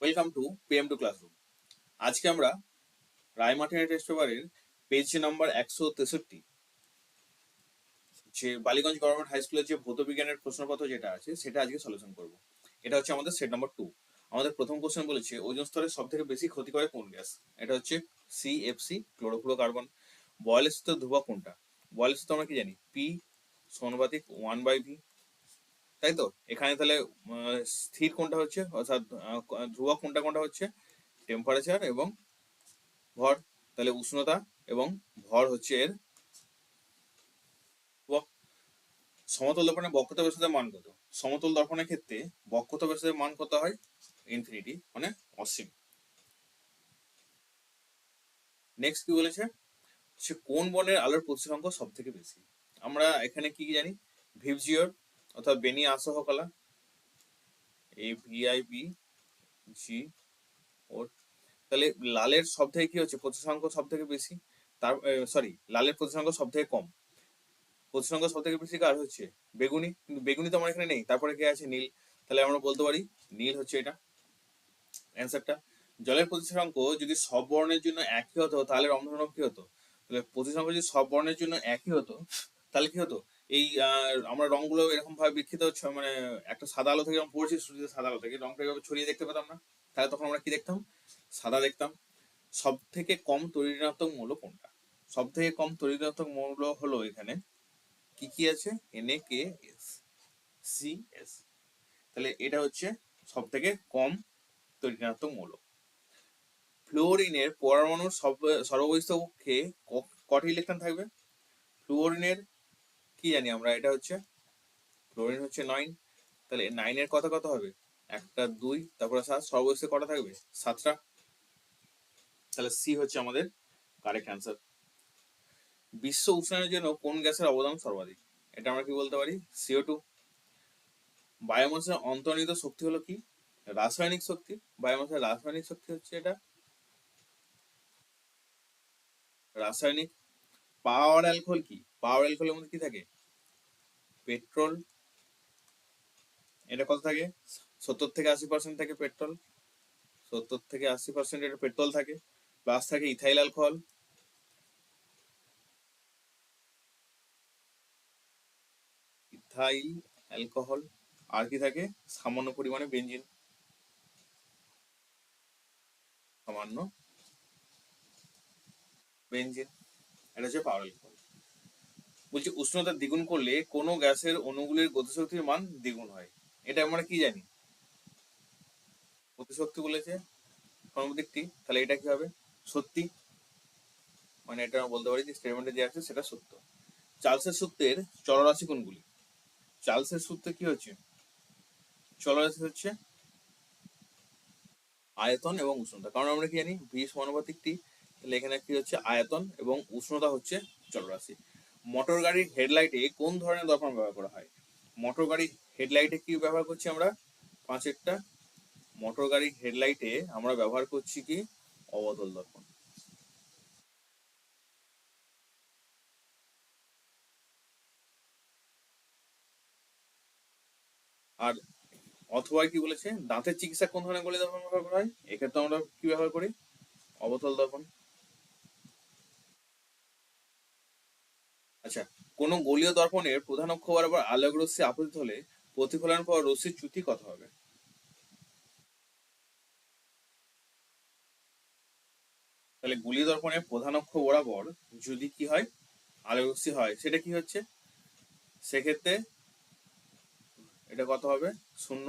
Welcome to PM to classroom আজকে আমরা রায়মার্টিনা টেস্ট পেপারের পেজ নাম্বার একশো তেষট্টি, যে বালিগঞ্জ গভর্নমেন্ট হাই স্কুলের যে ভৌত বিজ্ঞানের প্রশ্নপত্র যেটা আছে, সেটা আজকে সলিউশন করব। এটা হচ্ছে আমাদের সেট নাম্বার টু আমাদের প্রথম কোশ্চেন বলেছে, ওজন স্তরের সব থেকে বেশি ক্ষতি করে কোন গ্যাস? এটা হচ্ছে সিএফসি ক্লোরোফ্লোরো কার্বন বয়লের স্তর ধ্রুবক কোনটা? বয়লের স্তর আমরা কি জানি? পি সমানুপাতিক ওয়ান বাই ভি তাই তো এখানে তাহলে স্থির কোনটা হচ্ছে, অর্থাৎ ধ্রুবক কোনটা কোনটা হচ্ছে টেম্পারেচার এবং ভর। তাহলে উষ্ণতা এবং ভর হচ্ছে এর সমতল দর্পণে বক্ষতা ব্যাসার্ধের মান কত? সমতল দর্পণের ক্ষেত্রে বক্ষতা ব্যাসার্ধের মান কত হয়? ইনফিনিটি মানে অসীম। নেক্সট কি বলেছে? সে কোন বর্ণের আলোর প্রতিসংখ্য সব থেকে বেশি? আমরা এখানে কি জানি? ভিভজিওর অর্থাৎ বেনি আসহ কলা এ ভিআইবি জি ওর তাহলে লালের সব থেকে কি হচ্ছে? প্রতিসংখ্য সব থেকে বেশি, তার সরি লালের প্রতিসংখ্য সব থেকে কম। প্রতিসংখ্য সব থেকে বেশি কার হচ্ছে? বেগুনি, কিন্তু বেগুনি তো আমার এখানে নেই, তারপরে কে আছে? নীল, তাহলে আমরা বলতে পারি নীল হচ্ছে এটা। অ্যান্সারটা জলের প্রতিসংখ্য যদি সব বর্ণের জন্য একই হতো, তাহলে রন্ধনক কি হতো? তাহলে প্রতিসংখ্য যদি সব বর্ণের জন্য একই হতো, তাহলে কি হতো? এই আমরা রংগুলো এরকম ভাবে বিক্ষিত হচ্ছে মানে একটা সাদা আলো থেকে যখন পড়ছি সূর্যের সাদা আলো থেকে, রংটা এভাবে ছড়িয়ে দেখতে পেতাম না। তাহলে তখন আমরা কি দেখতাম? সাদা দেখতাম। সব থেকে কম তরিণাত্মক মৌল কোনটা? সব থেকে কম তরিণাত্মক মৌল হলো এখানে, কি কি আছে? N A K S C S তাহলে এটা হচ্ছে সব থেকে কম তরিণাত্মক মৌল। ফ্লোরিনের পরমাণুর সর্ব- সর্ববহিষ্ঠ কক্ষে কটি ইলেকট্রন থাকবে? ফ্লুওরিনের কি জানি আমরা, এটা হচ্ছে ফ্লোরিন হচ্ছে নয়। তাহলে নাইনের কত কত হবে? একটা, দুই, তারপরে সাত, সর্বশেষে কটা থাকবে? সাতটা। তাহলে সি হচ্ছে আমাদের কারেক্ট অ্যান্সার বিশ্ব উষ্ণায়নের জন্য কোন গ্যাসের অবদান সর্বাধিক? এটা আমরা কি বলতে পারি? সিও টু বায়োমাসের অন্তর্নিহিত শক্তি হলো কি? রাসায়নিক শক্তি। বায়োমাসের রাসায়নিক শক্তি হচ্ছে এটা। রাসায়নিক। পাওয়ার অ্যালকোহল কি? পাওয়ার অ্যালকোহলের মধ্যে কি থাকে? পেট্রোল এটা কত থাকে? সত্তর থেকে আশি পার্সেন্ট থাকে পেট্রোল সত্তর থেকে আশি পার্সেন্ট এটা পেট্রোল থাকে। প্লাস থাকে ইথাইল অ্যালকোহল ইথাইল অ্যালকোহল আর কি থাকে? সামান্য পরিমাণে বেঞ্জিন সামান্য বেঞ্জিন এটা হচ্ছে পাওয়ার অ্যালকোহল বলছি উষ্ণতা দ্বিগুণ করলে কোনো গ্যাসের অণুগুলির গতিশক্তির মান দ্বিগুণ হয়। এটা আমরা কি জানি? গতিশক্তি বলেছে সর্বদিকটি তাহলে এটা কি হবে? সত্যি? মানে এটা আমরা বলতে পারি যে স্টেটমেন্টে যে আছে সেটা সত্য। চার্লসের সূত্রের চলরাশি কোনগুলি? চার্লসের সূত্রে কি হচ্ছে? চলরাশি হচ্ছে আয়তন এবং উষ্ণতা। কারণ আমরা কি জানি? ভি সমানুপাতিক টি তাহলে এখানে কি হচ্ছে? আয়তন এবং উষ্ণতা হচ্ছে চলরাশি। মোটর গাড়ির হেডলাইটে কোন ধরনের দর্পণ ব্যবহার করা হয়? মোটর গাড়ির হেডলাইটে কি ব্যবহার করছি আমরা? পাঁচেরটা মোটর গাড়ির হেডলাইটে আমরা ব্যবহার করছি কি? অবতল দর্পণ আর অথবা কি বলেছে? দাঁতের চিকিৎসা কোন ধরনের গলি দর্পণ ব্যবহার করা হয়? এক্ষেত্রে আমরা কি ব্যবহার করি? অবতল দর্পণ আচ্ছা কোন গলীয় দর্পণের প্রধান অক্ষ বরাবর আলোক রশ্মি আপতিত হলে প্রতিফলন পর রশ্মির চ্যুতি কত হবে? তাহলে গুলি দর্পণের প্রধান অক্ষ বরাবর যদি কি হয়? আলোক রশ্মি হয়, সেটা কি হচ্ছে? সেক্ষেত্রে এটা কত হবে? শূন্য।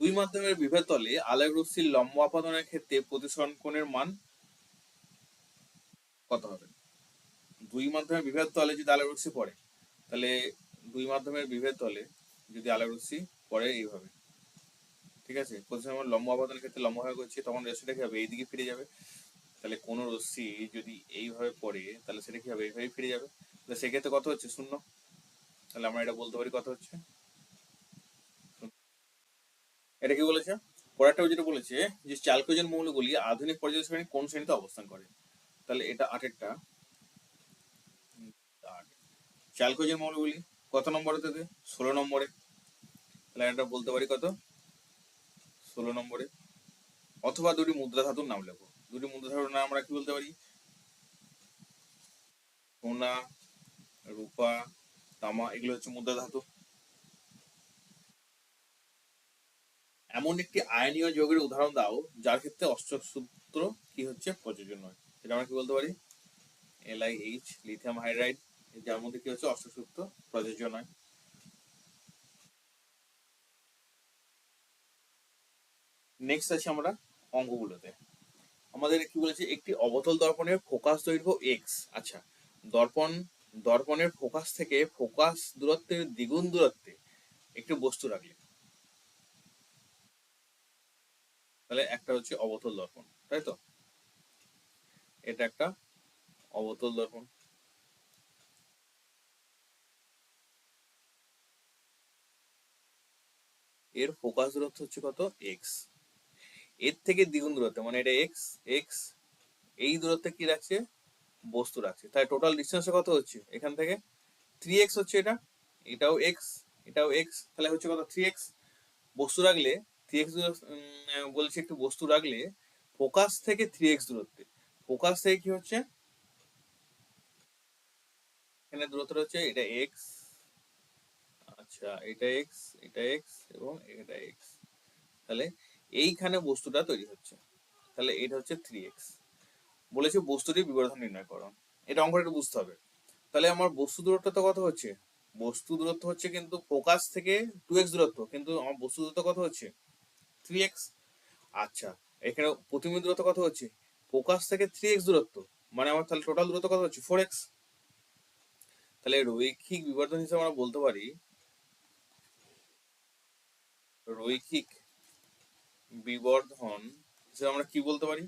দুই মাধ্যমের বিভেদ তলে আলোক রশ্মির লম্ব আপাদনের ক্ষেত্রে প্রতিসরণ কোণের মান কত হবে। দুই মাধ্যমের বিভেদ তলে যদি রশ্মি পড়ে, তাহলে দুই মাধ্যমের বিভেদ তলে যদি রশ্মি পড়ে এইভাবে। ঠিক আছে? প্রথমে আমরা লম্ব আপাদনের ক্ষেত্রে লম্ব ভাবে করছি তখন রশ্মিটা কি হবে, এইদিকে ফিরে যাবে। তাহলে কোন রশ্মি যদি এইভাবে পড়ে, তাহলে সেটা কি হবে? এইভাবে ফিরে যাবে। তাহলে সেক্ষেত্রে কত হচ্ছে? শূন্য। তাহলে আমরা এটা বলতে পারি কত হচ্ছে? এটা কি বলেছে? পরেরটা যেটা বলেছে, যে চালকোজেন মৌলগুলি আধুনিক পর্যায় শ্রেণি কোন শ্রেণীতে অবস্থান করে? তাহলে এটা আটেরটা। আট। চালকোজেন মৌলগুলি কত নম্বরে দেবে ষোলো নম্বরে। তাহলে এটা বলতে পারি কত? ষোলো নম্বরে। অথবা দুটি মুদ্রা ধাতুর নাম লেখো। দুটি মুদ্রা ধাতুর নাম আমরা কি বলতে পারি? সোনা, রূপা, তামা, এগুলো হচ্ছে মুদ্রা ধাতু। এমন একটি আয়নীয় যোগের উদাহরণ দাও, যার ক্ষেত্রে অষ্টক সূত্র কি হচ্ছে? প্রযোজন নয়। সেটা আমরা কি বলতে পারি? এলআইএইচ লিথিয়াম হাইড্রাইড যার মধ্যে কি হচ্ছে? অষ্টক প্রযোজ্য নয় নেক্সট আছে আমরা অঙ্কগুলোতে আমাদের কি বলেছে? একটি অবতল দর্পণের ফোকাস দৈর্ঘ্য এক্স আচ্ছা দর্পণ, দর্পণের ফোকাস থেকে ফোকাস দূরত্বের দ্বিগুণ দূরত্বে একটি বস্তু রাখলে। তাহলে একটা হচ্ছে অবতল দর্পণ, তাই তো? এটা একটা অবতল দর্পণ। এর ফোকাস দূরত্ব হচ্ছে কত? এক্সের থেকে দ্বিগুণ দূরত্ব মানে এটা এক্স এক্স এই দূরত্বে কি রাখছে? বস্তু রাখছে। তাই টোটাল ডিস্টেন্স কত হচ্ছে? এখান থেকে থ্রি এক্স হচ্ছে এটা, এটাও এক্স এটাও এক্স তাহলে হচ্ছে কত? থ্রি এক্স বস্তু রাখলে থ্রি এক্স বলছি একটু বস্তু রাখলে ফোকাস থেকে থ্রি এক্স দূরত্বে। ফোকাস থেকে কি হচ্ছে? এখানে দূরত্বটা হচ্ছে এটা এক্স আচ্ছা এটা এক্স এটা এক্স এবং এটা এক্স তাহলে এইখানে বস্তুটা তৈরি হচ্ছে। তাহলে এটা হচ্ছে থ্রি এক্স বলেছে বস্তুটির বিবর্ধন নির্ণয় করো। এটা অঙ্কটা একটু বুঝতে হবে। তাহলে আমার বস্তু দূরত্ব কত হচ্ছে? বস্তু দূরত্ব হচ্ছে কিন্তু ফোকাস থেকে টু এক্স দূরত্ব, কিন্তু আমার বস্তু দূরত্ব কত হচ্ছে? থ্রি এক্স আচ্ছা এখানে প্রতিবিম্ব দূরত্ব কত হচ্ছে? ফোকাস থেকে থ্রি এক্স দূরত্ব। মানে আমার তাহলে টোটাল দূরত্ব কত হচ্ছে? ফোর এক্স তাহলে রৈখিক বিবর্ধন হিসেবে আমরা বলতে পারি, রৈখিক বিবর্ধন হিসেবে আমরা কি বলতে পারি?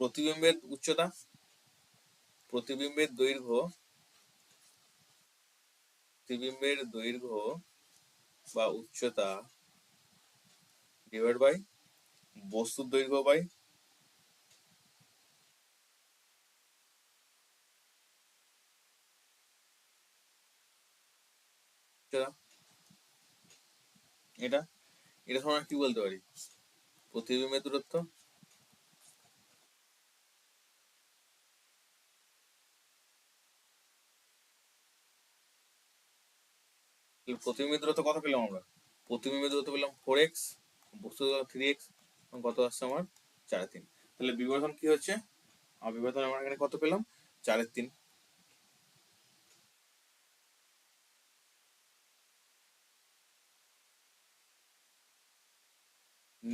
প্রতিবিম্বের উচ্চতা, প্রতিবিম্বের দৈর্ঘ্য প্রতিবিম্বের দৈর্ঘ্য বা উচ্চতা ডিভাইড বাই বস্তুর দৈর্ঘ্য বাই এটা এটা আমরা কি বলতে পারি? প্রতিবিম্বের দূরত্ব? প্রতিবিম্বের দূরত্ব কত পেলাম আমরা? প্রতিবিম্বের দূরত্ব পেলাম ফোর এক্স বস্তু থ্রি এক্স কত আসছে আমার? চার তিন। তাহলে বিবর্ধন কি হচ্ছে? আমার বিবর্ধন আমরা এখানে কত পেলাম? চারের তিন।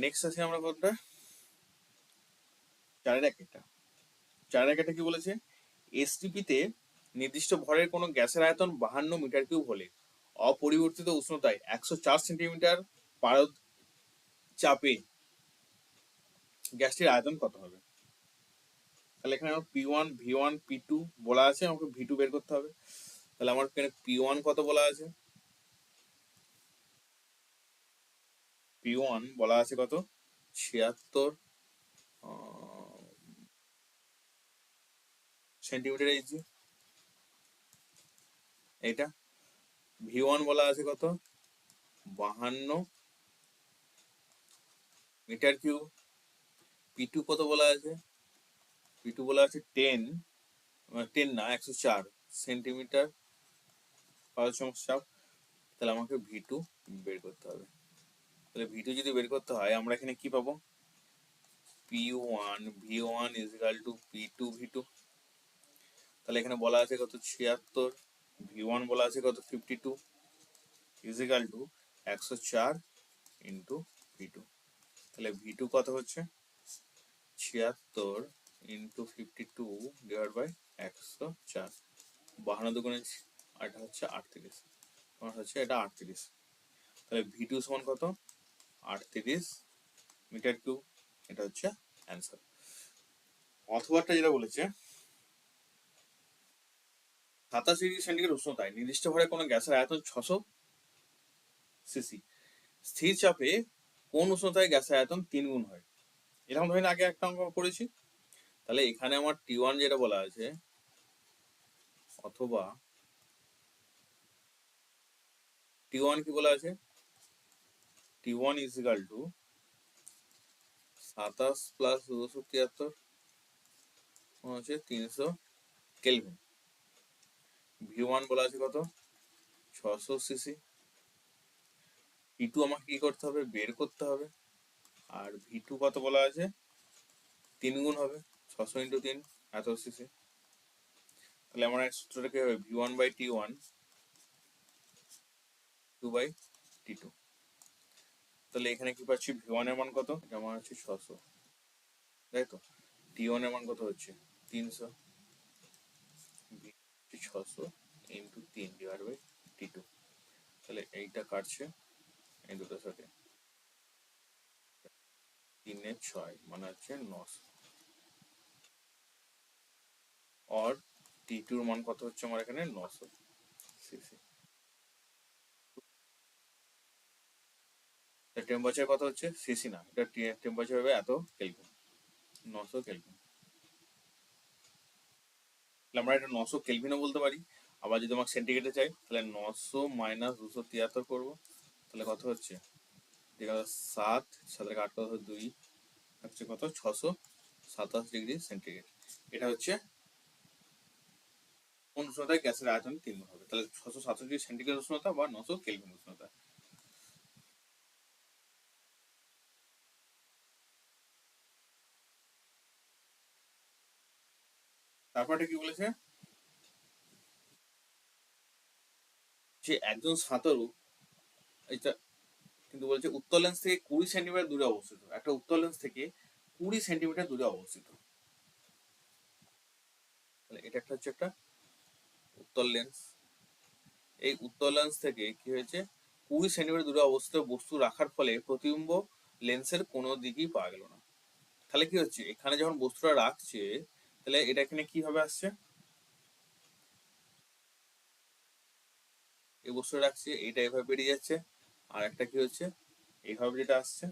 নেক্সট আছে আমরা কোনটা? চারের এক একটা। চারের এক একটা কি বলেছে? এসটিপিতে নির্দিষ্ট ভরের কোনো গ্যাসের আয়তন বাহান্ন মিটার কিউব হলে অপরিবর্তিত উষ্ণতায় একশো চার সেন্টিমিটার পারদ চাপে গ্যাসটির আয়তন কত হবে? তাহলে এখানে আমার P one V one P two বলা আছে, আমাকে ভি টু বের করতে হবে। তাহলে আমার এখানে পি ওয়ান কত বলা আছে? ওয়ান বলা আছে কত? ছিয়াত্তর সেন্টিমিটার ইঞ্চি এইটা। ভি ওয়ান বলা আছে কত? বাহান্ন। Metre cube. পি টু কত বলা আছে? পি টু বলা আছে টেন টেন না, একশো চার সেন্টিমিটার পাঁচ সমস্যা তাহলে আমাকে ভি টু বের করতে হবে। তাহলে ভি টু যদি বের করতে হয়, আমরা এখানে কি পাবো? P one V one equal to P two V two তাহলে এখানে বলা আছে কত? ছিয়াত্তর। ভি ওয়ান বলা আছে কত? ফিফটি টু ইজিক্যাল টু একশো চার ইন্টু ভি টু তাহলে ভি টু কত হচ্ছে? ছিয়াত্তর into fifty two divide by একশো চার। বাহান্ন দুগুণে আটা হচ্ছে আটত্রিশ। হচ্ছে এটা আটত্রিশ। তাহলে ভি টু সমান কত? আটত্রিশ মিটার কিউব এটা হচ্ছে অ্যান্সার অথবাটা যেটা বলেছে, সাতাশ ডিগ্রি সেন্টিগ্রেড উষ্ণতায় নির্দিষ্ট ভরে কোনো গ্যাসের আয়তন ছশো সিসি স্থির চাপে কোন উষ্ণতায় গ্যাসের আয়তন তিন গুণ হয়? এরকম ধরেন আগে একটা অঙ্ক করেছি। তাহলে এখানে আমার টি ওয়ান যেটা বলা আছে, অথবা টি ওয়ান কি বলা আছে? T one is equal to সাতাশ প্লাস দুশো তিয়াত্তর হচ্ছে তিনশো কেলভিন ভি ওয়ান বলা আছে কত? ছশো সিসি ভি টু আমাকে কি করতে হবে? বের করতে হবে। আর ভি টু কত বলা আছে? তিন গুণ হবে, ছশো ইন্টু তিন, এত সিসি তাহলে আমার সূত্রটা কি হবে? V one by T one two by T two তাহলে এখানে কি পাচ্ছি? ভি ওয়ানের মান কত? আমার হচ্ছে ছশো। তাই তো? টি ওয়ানের মান কত হচ্ছে? তিনশো। ছশো ইন্টু তিন ডিভাইড বাই টি টু তাহলে এইটা কাটছে এই দুটোর সাথে। তিনে ছয় মানে হচ্ছে নশো। আর টি টুর মান কত হচ্ছে আমার এখানে? নশো। সিসি টেম্পারেচার কত হচ্ছে? সিসি না। এটা টেম্পারেচার হবে, এত কেলভিন নশো কেলভিন তাহলে আমরা এটা নশো কেলভিনও বলতে পারি। আবার যদি আমাকে সেন্টিগ্রেডে চাই, তাহলে নশো মাইনাস দুশো তিয়াত্তর করব। তাহলে কত হচ্ছে? দেখা, সাত, সাতের আট কত দুই। হচ্ছে কত? ছশো সাতাশ ডিগ্রি সেন্টিগ্রেড এটা হচ্ছে উষ্ণতায় গ্যাসের আয়তন তিন হবে। তাহলে ছশো সাতাশ ডিগ্রি সেন্টিগ্রেড উষ্ণতা বা নশো কেলভিন উষ্ণতা। তারপরে কি বলেছে? যে একজন সাঁতারু কিন্তু বলছে উত্তর লেন্স থেকে কুড়ি সেন্টিমিটার দূরে অবস্থিত। একটা উত্তর লেন্স থেকে কুড়ি সেন্টিমিটার দূরে অবস্থিত। এটা একটা হচ্ছে একটা উত্তর লেন্স এই উত্তর লেন্স থেকে কি হয়েছে? কুড়ি সেন্টিমিটার দূরে অবস্থিত বস্তু রাখার ফলে প্রতিবিম্ব লেন্সের কোনো দিকই পাওয়া গেল না। তাহলে কি হচ্ছে? এখানে যখন বস্তুটা রাখছে তাহলে এটা এখানে কীভাবে আসছে? বস্তুটা রাখছে, এইটা এভাবে বেরিয়ে যাচ্ছে। আর একটা কি হচ্ছে? এইভাবে যেটা আসছে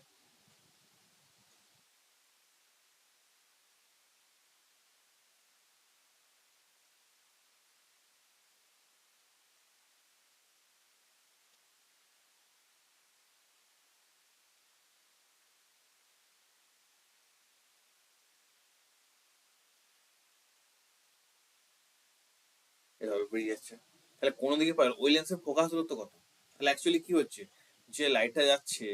এভাবে বেরিয়ে যাচ্ছে। তাহলে কোনো দিকে পাই ওই লেন্সের ফোকাস দূরত্ব কত? তাহলে অ্যাকচুয়ালি কি হচ্ছে? যে লাইটটা যাচ্ছে,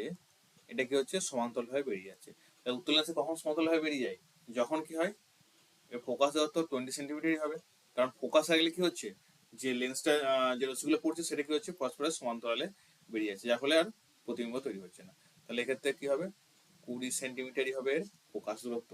এটা কি হচ্ছে? সমান্তরাল ভাবে বেরিয়ে যাচ্ছে। তাহলে উত্তর লেন্সে কখন সমান্তরাল ভাবে বেরিয়ে যায়? যখন কি হয়? ফোকাস দূরত্ব টোয়েন্টি সেন্টিমিটারই হবে। কারণ ফোকাস হয়ে গেলে কি হচ্ছে? যে লেন্সটা যে রশ্মিগুলো পড়ছে, সেটা কি হচ্ছে? পরস্পরের সমান্তরালে বেরিয়ে যাচ্ছে। যার ফলে আর প্রতিবিম্ব তৈরি হচ্ছে না। তাহলে এক্ষেত্রে কি হবে? কুড়ি সেন্টিমিটারই হবে এর ফোকাস দূরত্ব।